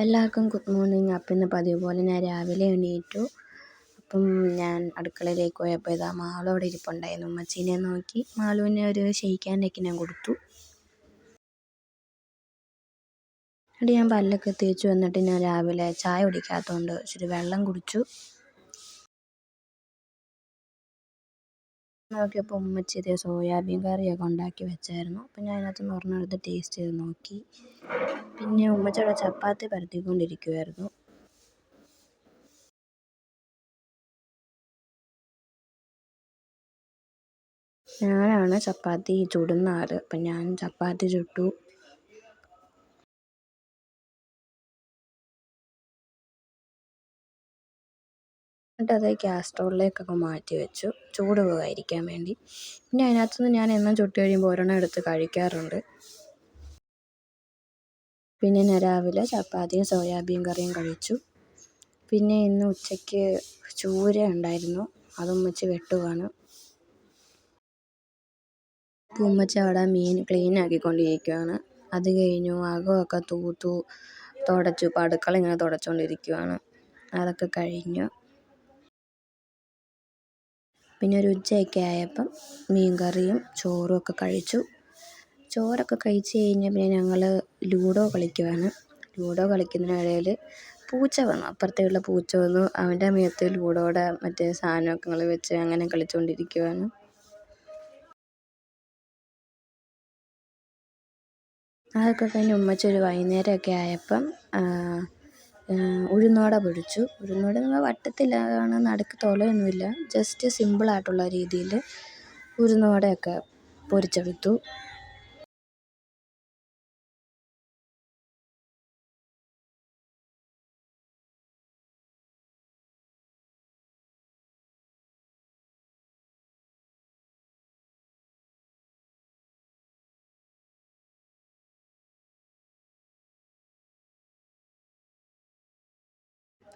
എല്ലാവർക്കും good morning. അപ്പം ഇന്ന് പതിവ് പോലെ ഞാൻ രാവിലെ എണീറ്റു. അപ്പം ഞാൻ അടുക്കളയിലേക്ക് പോയപ്പോൾ ഇതാ മാളു അവിടെ ഇരിപ്പുണ്ടായിരുന്നു. ഉമ്മച്ചീനെ നോക്കി മാളുവിനെ ഒരു ഷെയ്ക്കാന്റെയൊക്കെ ഞാൻ കൊടുത്തു. എന്നിട്ട് ഞാൻ പല്ലൊക്കെ തേച്ചു വന്നിട്ട് ഞാൻ രാവിലെ ചായ കുടിക്കാത്തതുകൊണ്ട് ഇച്ചിരി വെള്ളം കുടിച്ചു. നോക്കിയപ്പോൾ ഉമ്മച്ചി ഇതേ സോയാബീൻ കറിയൊക്കെ ഉണ്ടാക്കി വെച്ചായിരുന്നു. അപ്പം ഞാൻ അതിനകത്ത് നിന്ന് ഒരെണ്ണം എടുത്ത് ടേസ്റ്റ് ചെയ്ത് നോക്കി. പിന്നെ ഉമ്മച്ചി അവിടെ ചപ്പാത്തി പരത്തിക്കൊണ്ടിരിക്കുമായിരുന്നു ഞാനാണ് ചപ്പാത്തി ചുടുന്ന ആൾ അപ്പം ഞാൻ ചപ്പാത്തി ചുട്ടു. എന്നിട്ട് അത് ഗ്യാസ് സ്റ്റൗവിലേക്കൊക്കെ മാറ്റി വെച്ചു. ചൂട് പോകാതിരിക്കാൻ വേണ്ടി. പിന്നെ അതിനകത്തുനിന്ന് ഞാൻ എന്നും ചുട്ട് കഴിയുമ്പോൾ ഒരെണ്ണം എടുത്ത് കഴിക്കാറുണ്ട്. പിന്നെ ഞാൻ രാവിലെ ചപ്പാത്തിയും സോയാബീൻ കറിയും കഴിച്ചു. പിന്നെ ഇന്ന് ഉച്ചയ്ക്ക് ചൂര ഉണ്ടായിരുന്നു. അതും വെച്ച് വെട്ടുവാണ്. ഉമ്മച്ച അവിടെ മീൻ ക്ലീൻ ആക്കിക്കൊണ്ടിരിക്കുകയാണ് അത് കഴിഞ്ഞു അകമൊക്കെ തൂത്തു തുടച്ചു ഇപ്പം അടുക്കള ഇങ്ങനെ തുടച്ചുകൊണ്ടിരിക്കുകയാണ് അതൊക്കെ കഴിഞ്ഞു. പിന്നെ ഒരു ഉച്ചയൊക്കെ ആയപ്പം മീൻ കറിയും ചോറും ഒക്കെ കഴിച്ചു. ചോറൊക്കെ കഴിച്ച് കഴിഞ്ഞ് പിന്നെ ഞങ്ങൾ ലൂഡോ കളിക്കുവാണ്. ലൂഡോ കളിക്കുന്നതിനിടയിൽ പൂച്ച വന്നു. അപ്പുറത്തെ പൂച്ച വന്നു. അവന്റെ മേത്ത് ലൂഡോയുടെ മറ്റേ സാധനമൊക്കെ ഞങ്ങൾ വെച്ച് അങ്ങനെ കളിച്ചുകൊണ്ടിരിക്കുവാണ് അതൊക്കെ കഴിഞ്ഞ് ഉമ്മച്ചി ഒരു വൈകുന്നേരമൊക്കെ ആയപ്പം ഉഴുന്നുവട പൊരിച്ചു ഉഴുന്നുവട നമ്മൾ വട്ടത്തിലാണ് നടുക്ക് തുളയൊന്നുമില്ല ജസ്റ്റ് സിമ്പിളായിട്ടുള്ള രീതിയിൽ ഉഴുന്നുവടയൊക്കെ പൊരിച്ചെടുത്തു.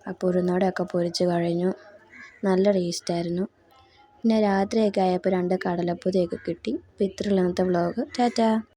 അപ്പോൾ ഉഴുന്നുവടയൊക്കെ പൊരിച്ച് കഴിഞ്ഞു. നല്ല ടേസ്റ്റായിരുന്നു പിന്നെ രാത്രിയൊക്കെ ആയപ്പോൾ രണ്ട് കടലപ്പൊതിയൊക്കെ കിട്ടി. അപ്പോൾ ഇത്രയുള്ളൂ ഇന്നത്തെ വ്ളോഗ് ടാറ്റാ.